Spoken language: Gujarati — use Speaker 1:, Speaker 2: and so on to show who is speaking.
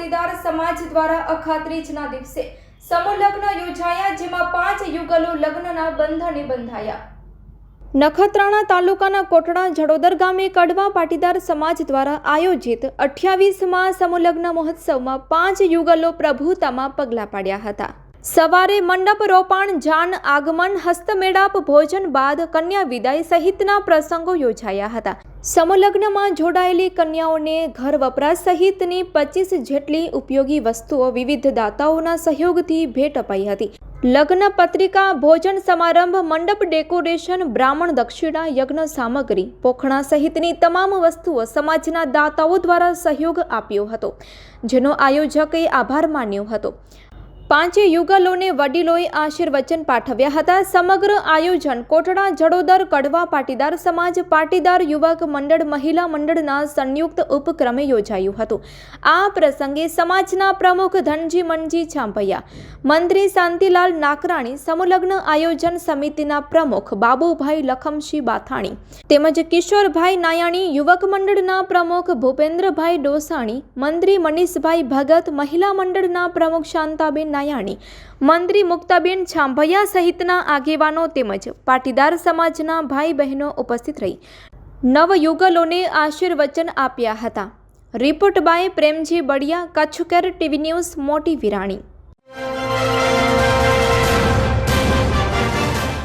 Speaker 1: સમાજ દ્વારા અખાત્રીજના દિવસે સમૂહ લગ્ન યોજાયા, જેમાં પાંચ યુગલો લગ્નના બંધને બંધાયા. નખત્રાણા તાલુકાના કોટડા જડોદર ગામે કડવા પાટીદાર સમાજ દ્વારા આયોજિત અઠ્યાવીસમાં સમુલગ્ન મહોત્સવમાં પાંચ યુગલો પ્રભુતામાં પગલાં પાડ્યા હતા. સવારે મંડપ રોપાણ, જાન આગમન, હસ્તમેળાપ, ભોજન બાદ કન્યા વિદાય સહિતના પ્રસંગો યોજાયા હતા. સમૂહલગ્નમાં જોડાયેલી કન્યાઓને ઘર વપરાશ સહિતની પચીસ જેટલી ઉપયોગી વસ્તુઓ વિવિધ દાતાઓના સહયોગથી ભેટ અપાઈ હતી. લગ્ન પત્રિકા, ભોજન સમારંભ, મંડપ ડેકોરેશન, બ્રાહ્મણ દક્ષિણા, યજ્ઞ સામગ્રી, પોખણા સહિતની તમામ વસ્તુઓ સમાજના દાતાઓ દ્વારા સહયોગ આપ્યો હતો, જેનો આયોજકે આભાર માન્યો હતો. પાંચે યુગલોને વડીલોએ આશીર્વચન પાઠવ્યા હતા. સમગ્ર આયોજન કોટડા, જડોદર, કડવા, પાટીદાર સમાજ, પાટીદાર યુવક મંડળ, મહિલા મંડળના સંયુક્ત ઉપક્રમે યોજાયું હતું. આ પ્રસંગે સમાજના પ્રમુખ ધનજી મનજી છાંભૈયા, મંત્રી શાંતિલાલ નાકરાણી, સમુલગ્ન આયોજન સમિતિના પ્રમુખ બાબુભાઈ લખમશી બાથાણી તેમજ કિશોરભાઈ નાયાણી, યુવક મંડળના પ્રમુખ ભૂપેન્દ્રભાઈ ડોસાણી, મંત્રી મનીષભાઈ ભગત, મહિલા મંડળના પ્રમુખ શાંતાબેન નાયાણી મંત્રી મુક્તાબેન છાંભૈયા સહિતના આગેવાનો તેમજ પાટીદાર સમાજના ભાઈ બહેનો ઉપસ્થિત રહી. નવયુગલોને આશીર્વચન આપ્યા હતા. રિપોર્ટ બાય પ્રેમજી બળિયા કચ્છકર ટીવી ન્યૂઝ, મોટી વિરાણી.